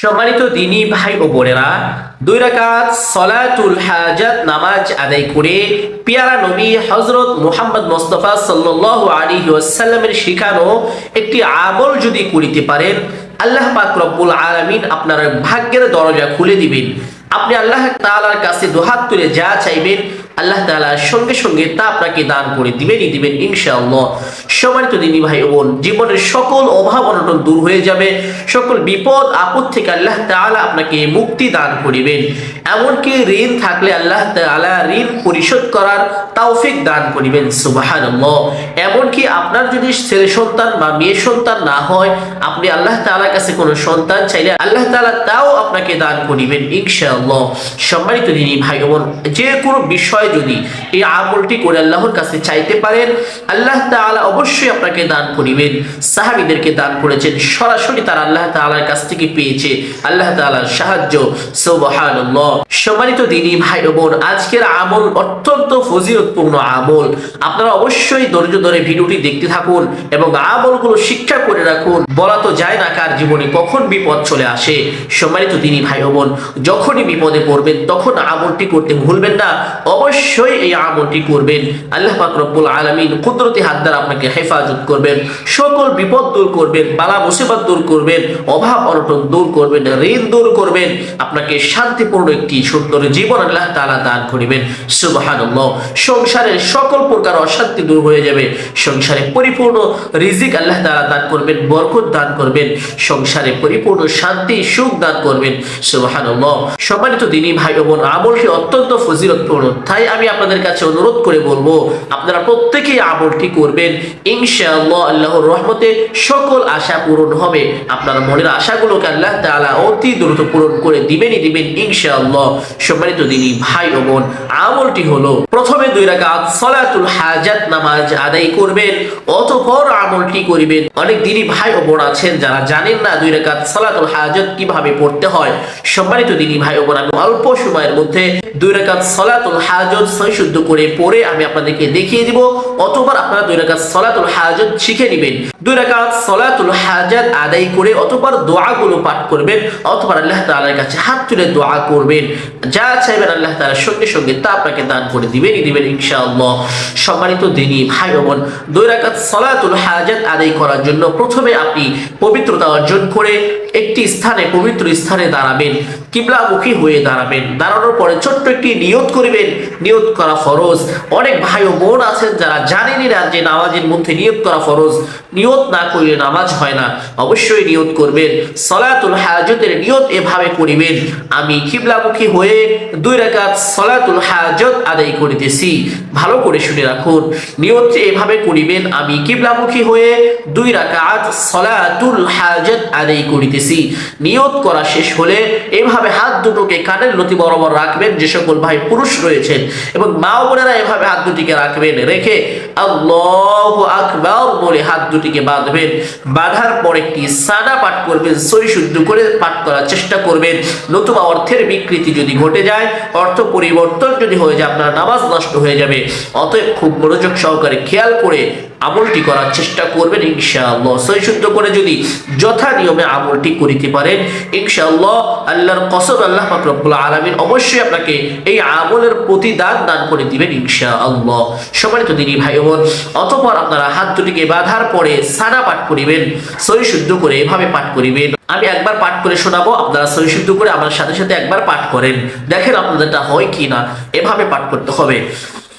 সম্মানিত দিনী ভাই ও বোনেরা, দুই রাকাত সলাতুল হাজাত নামাজ আদায় করে পিয়ারা নবী হজরত মুহাম্মদ মোস্তফা সাল্লাল্লাহু আলাইহি ওয়াসাল্লামের শেখানো একটি আমল যদি করিতে পারেন, আল্লাহ পাক রব্বুল আলামিন আপনার ভাগ্যের দরজা খুলে দিবেন। আপনি আল্লাহ তাআলার কাছে দুহাত তুলে যা চাইবেন আল্লাহ তাআলা সঙ্গে সঙ্গে তা আপনাকে দান করে দিবেনই দিবেন ইনশাআল্লাহ। সম্মানিত দিনী ভাই বোন, জীবনের সকল অভাব অনটন দূর হয়ে যাবে, সকল বিপদ, আপদ থেকে আল্লাহ তাআলা আপনাকে মুক্তি দান করিবেন। এমনকি ঋণ থাকলে আল্লাহ তাআলা ঋণ পরিশোধ করার তাওফিক দান করিবেন, সুবহানাল্লাহ। এমনকি আপনার যদি ছেলে সন্তান বা মেয়ে সন্তান না হয়, আপনি আল্লাহ তাআলার কাছে কোনো সন্তান চাইলে আল্লাহ তাআলা তাও আপনাকে দান করিবেন, ইনশাআল্লাহ। সম্মানিত দিনী ভাই বোন, যে কোনো বিষয় যদি এই আমলটি করে আল্লাহর কাছে চাইতে পারেন, আল্লাহ তাআলা অবশ্যই আপনাকে দান করিবেন। সাহাবীদেরকে দান করেছেন, সরাসরি তারা আল্লাহ তাআলার কাছ থেকে পেয়েছে। আল্লাহ তাআলার সাহায্য, সুবহানাল্লাহ। সম্মানিত দিনী ভাই বোন, আজকের আমল অত্যন্ত ফজিলতপূর্ণ আমল। আপনারা অবশ্যই ধৈর্য ধরে ভিডিওটি দেখতে থাকুন এবং আমলগুলো শিক্ষা করে রাখুন। বলা তো যায় না কার জীবনে কখন বিপদ চলে আসে। সম্মানিত দিনী ভাই বোন, যখনই বিপদে পড়বেন, তখন আমলটি করতে ভুলবেন না। অবশ্যই এই আমলটি করবেন। আল্লাহ পাক রব্বুল আলামিন কুদরতি হাত দ্বারা আপনাকে হেফাজত করবেন। সকল বিপদ দূর করবেন, বালা মুসিবত দূর করবেন, অভাব অনটন দূর করবেন, ঋণ দূর করবেন। আপনাকে শান্তিপূর্ণ একটি সুন্দর জীবন আল্লাহ তাআলা দান করিবেন। সুবহানাল্লাহ। সংসারের সকল প্রকার অশান্তি দূর হয়ে যাবে। সংসারে পরিপূর্ণ রিজিক আল্লাহ তাআলা দান করবেন, বরকত দান করবেন। সংসারে পরিপূর্ণ শান্তি, সুখ দান করবেন। সুবহানাল্লাহ। সম্মানিত দিনী ভাই বোন, আমলটি অত্যন্ত ফজিলতপূর্ণ। তাই আমি আপনাদের কাছে অনুরোধ করে বলব, আপনারা প্রত্যেকেই আমলটি করবেন। ইনশাআল্লাহ আল্লাহর রহমতে সকল আশা পূরণ হবে। আপনার মনের আশাগুলোকে আল্লাহ তাআলা অতি দ্রুত পূরণ করে দিবেনই দিবেন ইনশাআল্লাহ। সম্মানিত দিনী ভাই ও বোন, আমলটি হলো প্রথমে দুই রাকাত সালাতুল হাজাত নামাজ আদায় করবেন, অতঃপর আমলটি করিবেন। অনেক দিনী ভাই ও বোন আছেন যারা জানেন না দুই রাকাত সালাতুল হাজাত কীভাবে পড়তে হয়। সম্মানিত দিনী ভাই ও বোন, আমি অল্প সময়ের মধ্যে দুই রাকাত সালাতুল হাজত শুদ্ধ করে পড়ে আমি আপনাদেরকে দেখিয়ে দিব। অতবার আপনারা দুই রাকাত সালাতুল হাজত শিখে নেবেন। দুই রাকাত সালাতুল হাজাত আদায় করে অতবার দোয়াগুলো পাঠ করবেন অথবা আল্লাহ তাআলার কাছে হাত তুলে দোয়া করবেন। যা চাইবেন আল্লাহ তাআলার সঙ্গে সঙ্গে তা আপনাকে দান করে দিবেনই দিবেন ইনশাআল্লাহ। সম্মানিত দিনী ভাই বোন, দুই রাকাত সালাতুল হাজাত আদায় করার জন্য প্রথমে আপনি পবিত্রতা অর্জন করে একটি স্থানে, পবিত্র স্থানে দাঁড়াবেন, কিবলামুখী হয়ে দাঁড়াবেন। দাঁড়ানোর পরে ছোট্ট একটি নিয়ত করিবেন নিয়ত করা ফরজ। অনেক ভাই ও বোন আছেন যারা জানেনই না যে নামাজের মধ্যে নিয়ত করা ফরজ। নিয়ত না করলে নামাজ হয় না। অবশ্যই নিয়ত করবেন। সলাতুল হাজতের নিয়ত এভাবে করিবেন। আমি কিবলামুখী হয়ে দুই রাকাত সলাতুল হাজত আদায় করিতেছি। ভালো করে শুনে রাখুন। নিয়ত এভাবে করিবেন। আমি কিবলামুখী হয়ে দুই রাকাত সলাতুল হাজত আদায় করিতেছি। নিয়ত করা শেষ হলে এভাবে হাত দুটোকে কানের লতি বরাবর রাখবেন। যে সকল ভাই পুরুষ রয়েছেন এবং মা বোনেরা এভাবে হাত দুটিকে রাখবেন, রেখে আল্লাহ আকবর বলে হাত দুটিকে বাঁধবেন। বাঁধার পর একটি সাদা পাঠ করবেন সই শুদ্ধ করে পাঠ করার চেষ্টা করবেন। নতুবা অর্থের বিকৃতি যদি ঘটে যায়, অর্থ পরিবর্তন যদি হয়ে যায়, আপনার নামাজ নষ্ট হয়ে যাবে। অতএব খুব মনোযোগ সহকারে খেয়াল করে আমলটি করার চেষ্টা করবেন, ইনশাআল্লাহ। সই শুদ্ধ করে যদি যথা নিয়মে আমলটি করিতে পারেন, ইনশাআল্লাহ আল্লাহর কসম আল্লাহ পাক রব্বুল আলামিন অবশ্যই আপনাকে এই আমলের প্রতিদান দান করে দিবেন, ইনশাআল্লাহ। সম্মানিত দিনী ভাই বোন অতপর আপনারা হাত দুটিকে বাঁধার পরে সানা পাঠ করিবেন সই শুদ্ধ করে এভাবে পাঠ করিবেন। আমি একবার পাঠ করে শোনাবো, আপনারা সই শুদ্ধ করে আমার সাথে সাথে একবার পাঠ করেন। দেখেন আপনাদেরটা হয় কি না এভাবে পাঠ করতে হবে।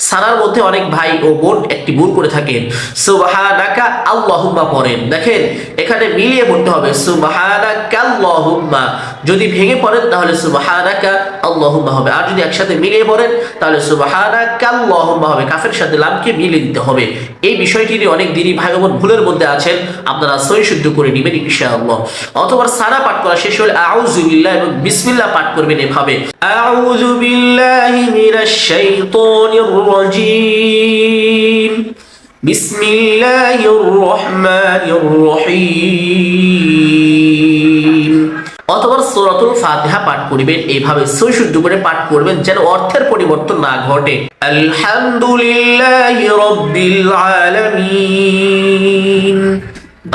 সানার মধ্যে অনেক ভাই ও বোন একটি ভুল করে থাকেন। সুবহানাকা আল্লাহুম্মা পড়েন। দেখেন, এখানে মিলিয়ে পড়তে হবে। সুবহানাকা আল্লাহুম্মা। যদি ভেঙে পড়েন তাহলে সুবহানাকা আল্লাহুম্মা হবে। আর যদি একসাথে মিলিয়ে পড়েন তাহলে সুবহানাকা আল্লাহুম্মা হবে। কাফের সাথে লামকে মিলিয়ে দিতে হবে। এই বিষয়টি নিয়ে অনেক দিনই ভাই বোন ভুলের মধ্যে আছেন। আপনারা সই শুদ্ধ করে নেবেন ইনশাআল্লাহ। অথবা সারা পাঠ করা শেষ হলে আউযু বিল্লাহ এবং বিসমিল্লাহ পাঠ করবেন এভাবে। আউযু মিনাশ শাইতানির الرجيم بسم الله الرحمن الرحيم অথবা সূরাতুল ফাতিহা পাঠ করিবেন এইভাবে সই শুদ্ধ করে পাঠ করবেন যেন অর্থের পরিবর্তন না ঘটে আলহামদুলিল্লাহি রাব্বিল আলামিন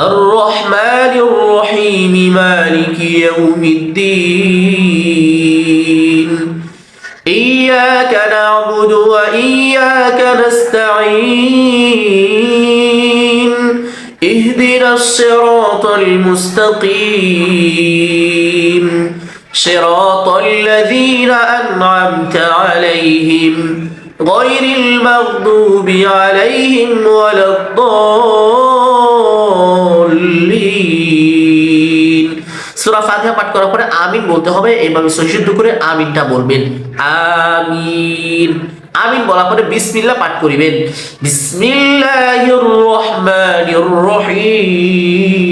الرحمن الرحيم مالك يوم الدين وإياك نستعين اهدنا الصراط المستقيم صراط الذين أنعمت عليهم غير المغضوب عليهم ولا الضالين সূরা ফাতিহা পাঠ করার পরে আমিন বলতে হবে এইভাবে সহিশুদ্ধ করে আমিনটা বলবেন আমিন আমিন বলার পরে বিসমিল্লা পাঠ করিবেন। বিসমিল্লাহির রহমানির রহিম।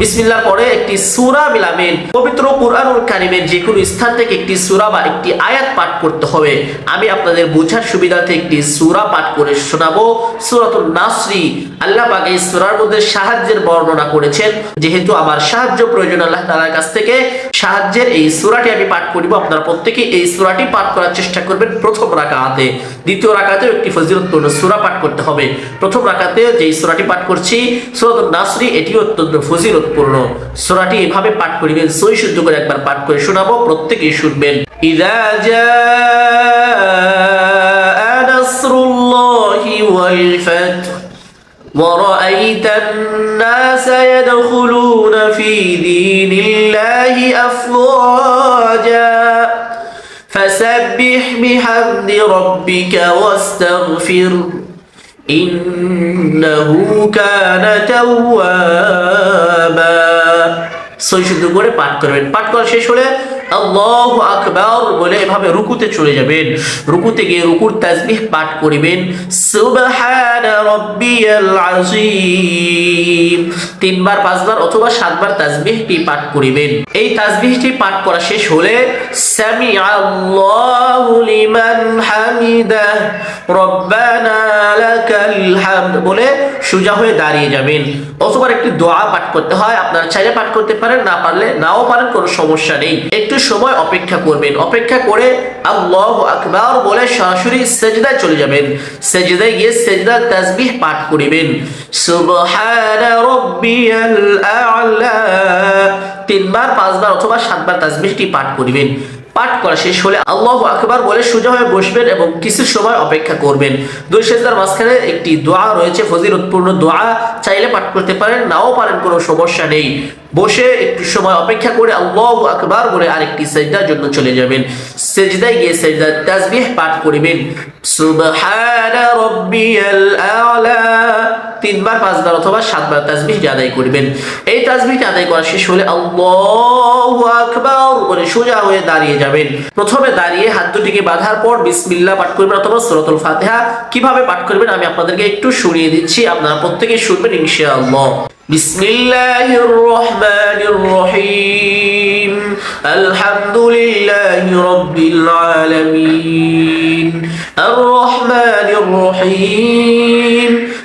বিসমিল্লাহর পরে একটি সুরা মিলাবেন পবিত্র কুরআনুল কারীমের যে কোনো স্থান থেকে একটি সুরা বা একটি আয়াত পাঠ করতে হবে। আমি আপনাদের বোঝার সুবিধার্থে একটি সুরা পাঠ করে শোনাবো। সূরাতুন নাসরি, আল্লাহ পাক এই সূরার মধ্যে সাহায্যের বর্ণনা করেছেন। যেহেতু আমার সাহায্য প্রয়োজন আল্লাহ তাআলার কাছ থেকে, সাহায্যের এই সূরাটি আমি পাঠ করিব। আপনারা প্রত্যেকেই এই সূরাটি পাঠ করার চেষ্টা করবেন প্রথম রাকাতে। দ্বিতীয় রাকাতে একটি ফজিলতপূর্ণ সুরা পাঠ করতে হবে। প্রথম রাকাতে যে সুরাটি পাঠ করছি, সূরাতুন নাসরি, এটি অত্যন্ত ফজিলতপূর্ণ সূরাটি এভাবে পাঠ করিবেন সই শুদ্ধ করে একবার পাঠ করে শোনাবো প্রত্যেকেই শুনবেন ইযা জাআ নাসরুল্লাহি ওয়াল ফাতহ ورأيت الناس يدخلون في دين الله أفواجا فسبح بحمد ربك واستغفر ইন্নাহু কানা তাওয়াবা। সৈশুদ্ধ করে পাঠ করবেন। পাঠ করা শেষ হলে আল্লাহু আকবার বলে এভাবে রুকুতে চলে যাবেন। রুকুতে গিয়ে রুকুর তাসবিহ পাঠ করিবেন। সুবহান রাব্বিয়াল আযীম। তিনবার, পাঁচবার অথবা সাতবার তাসবিহটি পাঠ করিবেন। এই তাসবিহটি পাঠ করা শেষ হলে সামি আল্লাহু লিমান হামিদাহ, রব্বানা লাকাল হামদ বলে সোজা হয়ে দাঁড়িয়ে যাবেন। অথবা একটি দোয়া পাঠ করতে হয়। আপনারা চাইলে পাঠ করতে পারেন, না পারলে নাও পারেন, কোনো সমস্যা নেই। একটু সময় অপেক্ষা করবেন। অপেক্ষা করে আল্লাহ আকবর বলে সরাসরি সেজদায় চলে যাবেন। সেজদায় গিয়ে সেজদার তাসবিহ পাঠ করিবেন। সুবহান রব্বিয়াল আ'লা। তিনবার, পাঁচবার অথবা সাতবার তাসবিহটি পাঠ করিবেন। পাঠ করা শেষ হলে আল্লাহ আকবার বলে সোজা হয়ে বসবেন এবং কিছু সময় অপেক্ষা করবেন। দুই সেজদার মাঝখানে একটি দোয়া রয়েছে, ফজিলতপূর্ণ দোয়া। চাইলে পাঠ করতে পারেন, নাও পারেন, কোনো সমস্যা নেই। বসে একটু সময় অপেক্ষা করে আল্লাহ আকবার বলে আরেকটি সেজদার জন্য চলে যাবেন। সেজদায় গিয়ে সেজদার তাসবিহ পাঠ করিবেন। সুবহান রাব্বিয়াল আ'লা। তিনবার, পাঁচবার অথবা সাতবার তাজবিহটি আদায় করবেন? এই তাজবিহটি আদায় করা শেষ হলে আল্লাহু আকবার বলে সোজা হয়ে দাঁড়িয়ে যাবেন। প্রথমে দাঁড়িয়ে হাত দুটিকে বাঁধার পর বিসমিল্লাহ পাঠ করবেন অথবা সুরাতুল ফাতিহা কীভাবে পাঠ করবেন আমি আপনাদেরকে একটু শুনিয়ে দিচ্ছি, আপনারা প্রত্যেকেই শুনবেন ইনশাআল্লাহ। الله الرحمن الرحيم الحمد لله رب العالمين الرحمن الرحيم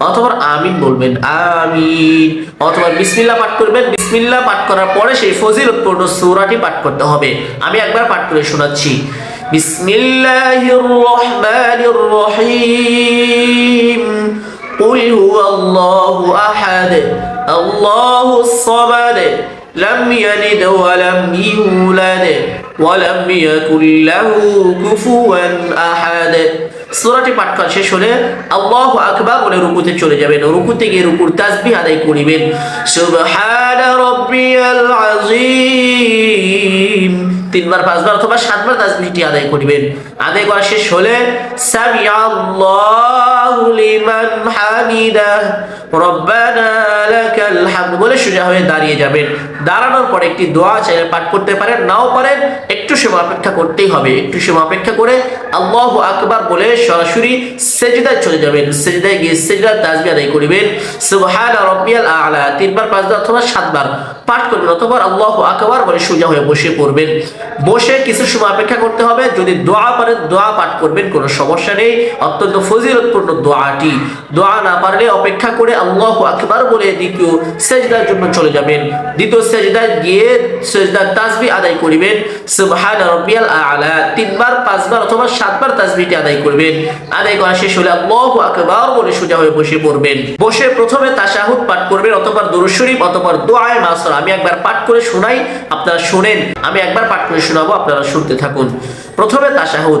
অথবা আমিন বলবেন আমিন অথবা বিসমিল্লাহ পাঠ করবেন বিসমিল্লাহ পাঠ করার পরে সেই ফজিলতপূর্ণ সূরাটি পাঠ করতে হবে আমি একবার পাঠ করে শোনাচ্ছি বিসমিল্লাহির রহমানির রহিম قل هو الله أحد الله الصمد لم يلد ولم يولد ولم يكن له كفوا أحد সূরাটি পাঠ করা শেষ হলে আল্লাহ আকবার বলে রুকুতে চলে যাবেন। রুকুতে গিয়ে রুকুর তাজবি আদায় করিবেন। তিনবার, পাঁচবার অথবা সাতবার তাসবিহটি আদায় করিবেন। আদায় করা শেষ হলে বলে সোজা হয়ে দাঁড়িয়ে যাবেন। দাঁড়ানোর পরে একটি দোয়া চাইলে পাঠ করতে পারেন, নাও পারেন, একটু সময় অপেক্ষা করতেই হবে। একটু সময় অপেক্ষা করে আল্লাহু আকবার বলে সরাসরি সেজদায় চলে যাবেন। সেজদায় গিয়ে সেজদার তাজবি আদায় করিবেন। সুবহান রাব্বিয়াল আ'লা, তিনবার, পাঁচবার অথবা সাতবার পাঠ করবেন অথবা আল্লাহু আকবার বলে সোজা হয়ে বসে পড়বেন। বসে কিছু সময় অপেক্ষা করতে হবে। যদি দোয়া পারেন দোয়া পাঠ করবেন, কোনো সমস্যা নেই। অত্যন্ত ফজিলতপূর্ণ দোয়াটি। দোয়া না পারলে অপেক্ষা করে আল্লাহ আকবার বলে দ্বিতীয় সেজদার জন্য চলে যাবেন। দ্বিতীয় সেজদায় গিয়ে সেজদার তাসবি আদায় করিবেন। সুবহান রাব্বিয়াল আ'লা। তিনবার, পাঁচবার অথবা সাতবার তাসবিহটি আদায় করবেন। আদায় করা শেষ হলে আল্লাহু আকবার বলে সোজা হয়ে বসে পড়বেন। বসে প্রথমে তাশাহুদ পাঠ করবেন, অথবা দুরূদ শরীফ, অথবা দোয়ায়ে মাসর। আমি একবার পাঠ করে শোনাই, আপনারা শুনেন। আমি একবার পাঠ করে শোনাবো, আপনারা শুনতে থাকুন। প্রথমে তাশাহুদ।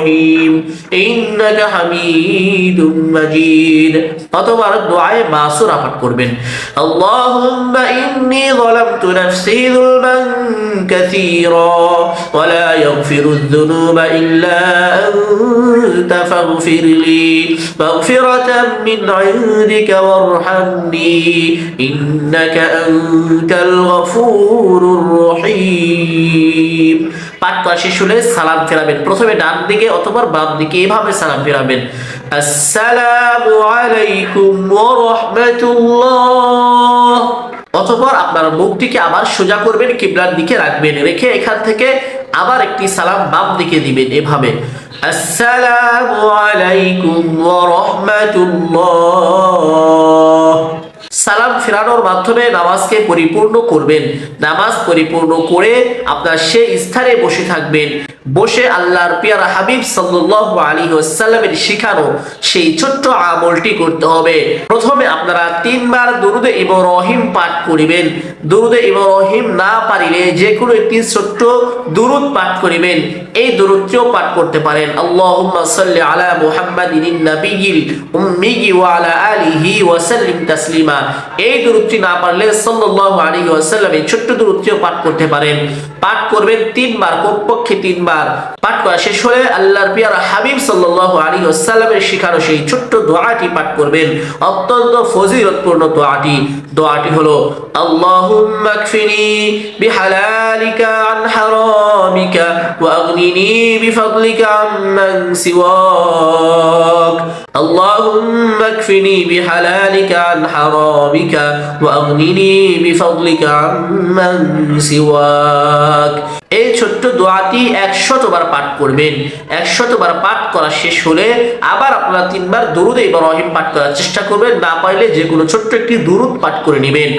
إبراهيم إنك حميد مجيد অথবা আরও মাসুর মাসুরা করবেন। আল্লাহুম্মা ইন্নী যালামতু নাফসি যুলমান কাসীরা, ওয়া লা ইয়াগফিরুয যুনুবা ইল্লা আনতা ফাগফির মাগফিরাতাম মিন ইনদিকা ওয়ারহামনি, ইন্নাকা আনতাল গফুরুর রহিম। পাঠ করা সালাম ফেরাবেন। প্রথমে ডান দিকে অথবা বাম দিকে এভাবে সালাম ফেরাবেন। আসসালামু আলাইকুম ওয়া রাহমাতুল্লাহ। অতঃপর আপনার মুখটিকে আবার সোজা করবেন, কিবলার দিকে রাখবেন, রেখে এখান থেকে আবার একটি সালাম বাম দিকে দিবেন এভাবে। আসসালামু আলাইকুম ওয়া রাহমাতুল্লাহ। সালাম ফেরানোর মাধ্যমে নামাজকে পরিপূর্ণ করবেন। নামাজ পরিপূর্ণ করে আপনার সেই স্থানে বসে থাকবেন। বসে আল্লাহর পিয়ারা হাবিব আলাইহি ওয়াসাল্লামের শিখানো সেই ছোট্ট আমলটি করতে হবে। প্রথমে আপনারা তিনবার দুরুদে ইব্রাহিম পাঠ করিবেন। দুরুদে ইব্রাহিম না পারিলে যে কোনো একটি ছোট্ট দুরুদ পাঠ করিবেন। এই দুরুদটিও পাঠ করতে পারেন। সাল্লি আলা মুহাম্মাদিন নাবিয়িল উম্মি ওয়া আলা আলিহি ওয়া সাল্লিম তাসলিমা। এই দূরত্বটি না পারলে সাল্লাল্লাহু আলাইহি ওয়াসাল্লাম এই ছোট্ট দূরত্বটিও পাঠ করতে পারেন। পাঠ করবেন তিনবার, কমপক্ষে তিনবার। পাঠ করা শেষ হলে আল্লাহর পিয়ার হাবিব সাল্লাল্লাহু আলাইহি ওয়াসাল্লামের শিখানো সেই ছোট্ট দোয়াটি পাঠ করবেন। অত্যন্ত ফজিলতপূর্ণ দোয়াটি। দোয়াটি হলো আল্লাহুম্মা কফিনি বিহালালিকা আন হারামিকা ওয়া আগনিনি বিফাদলিকা আম্মান সিওয়াক اللهم اكفني بحلالك عن حرامك واغنني بفضلك عمن سواك এই ছোট্ট দোয়াটি একশতবার পাঠ করবেন। একশতবার পাঠ করা শেষ হলে আবার আপনারা তিনবার দরুদ ইব্রাহিম পাঠ করার চেষ্টা করবেন। না পাইলে যে কোনো ছোট্ট একটি দরুদ পাঠ করে নেবেন।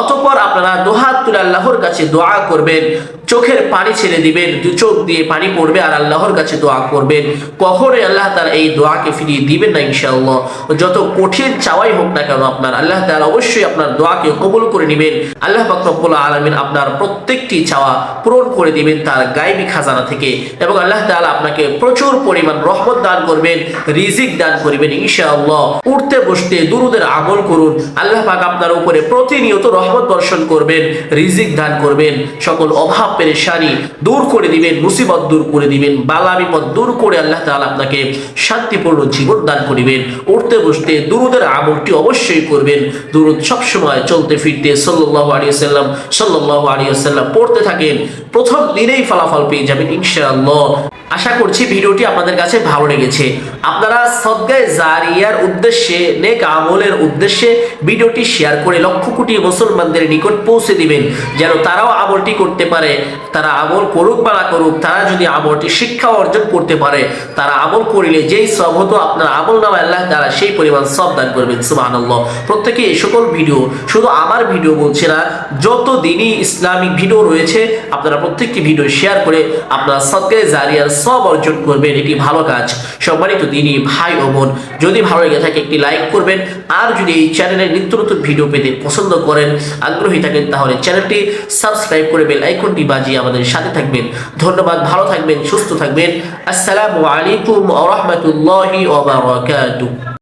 অতঃপর আপনারা দোহাত তুলে আল্লাহর কাছে দোয়া করবেন। চোখের পানি ছেড়ে দিবেন। দু চোখ দিয়ে পানি পড়বে আর আল্লাহর কাছে দোয়া করবেন। কখনোই আল্লাহ তারা এই দোয়াকে ফিরিয়ে দিবেন না ইনশাআল্লাহ। যত কঠিন চাওয়াই হোক না কেন আপনার, আল্লাহ তাআলা অবশ্যই আপনার দোয়াকে কবুল করে নেবেন। আল্লাহ পাক আলামিন আপনার প্রত্যেকটি চাওয়া পূরণ করে দিবেন তার গায়বী খাজানা থেকে এবং আল্লাহ তাআলা আপনাকে প্রচুর পরিমাণ রহমত দান করবেন, রিজিক দান করবেন, ইনশাআল্লাহ। উঠতে বসতে, দুরুদের আমল করুন, আল্লাহ পাক আপনার উপরে প্রতিনিয়ত রহমত দর্শন করবেন, রিজিক দান করবেন, সকল অভাব, পেরেশানি দূর করে দিবেন, মুসিবত দূর করে দিবেন, বালা বিপদ দূর করে আল্লাহ তাআলা আপনাকে শান্তিপূর্ণ জীবন দান করিবেন। উঠতে বসতে, দুরুদের আমলটি অবশ্যই করবেন। দুরুদ সবসময় চলতে ফিরতে, সাল্লাল্লাহু আলাইহি সাল্লাম সাল্লাল্লাহু আলাইহি সাল্লাম পড়তে থাকেন। প্রথম দিনেই ফলাফল পেয়ে যাবেন ইনশাআল্লাহ। আশা করছি ভিডিওটি আপনাদের কাছে ভালো লেগেছে। আপনারা সদ্গায় জারিয়ার উদ্দেশ্যে, নেক আমলের উদ্দেশ্যে ভিডিওটি শেয়ার করে লক্ষ কোটি মুসলমানদের নিকট পৌঁছে দিবেন, যেন তারাও আমলটি করতে পারে। তারা আমল করুক বা না করুক, তারা যদি আমলটি শিক্ষা অর্জন করতে পারে, তারা আমল করিলে যেই সব হতো আপনার আমল নামা আল্লাহ তারা সেই পরিমাণ সব দান করবেন, সুবহানাল্লাহ। প্রত্যেকে এই সকল ভিডিও, শুধু আমার ভিডিও বলছে না যত দিনই ইসলামিক ভিডিও রয়েছে, আপনারা প্রত্যেকটি ভিডিও শেয়ার করে আপনারা সদকায়ে জারিয়ার সব অর্জন করবেন, এটি ভালো কাজ। সম্মানিত দিনই ভাই ও বোন, যদি ভালো লেগে থাকে একটি লাইক করবেন, আর যদি এই চ্যানেলের নিত্য নতুন ভিডিও পেতে পছন্দ করেন, আগ্রহী থাকেন, তাহলে চ্যানেলটি সাবস্ক্রাইব করে বেল আইকনটি বাজিয়ে আমাদের সাথে থাকবেন। ধন্যবাদ, ভালো থাকবেন, সুস্থ থাকবেন। আসসালামু আলাইকুম ওয়া রাহমাতুল্লাহি ওয়া বারাকাতুহু।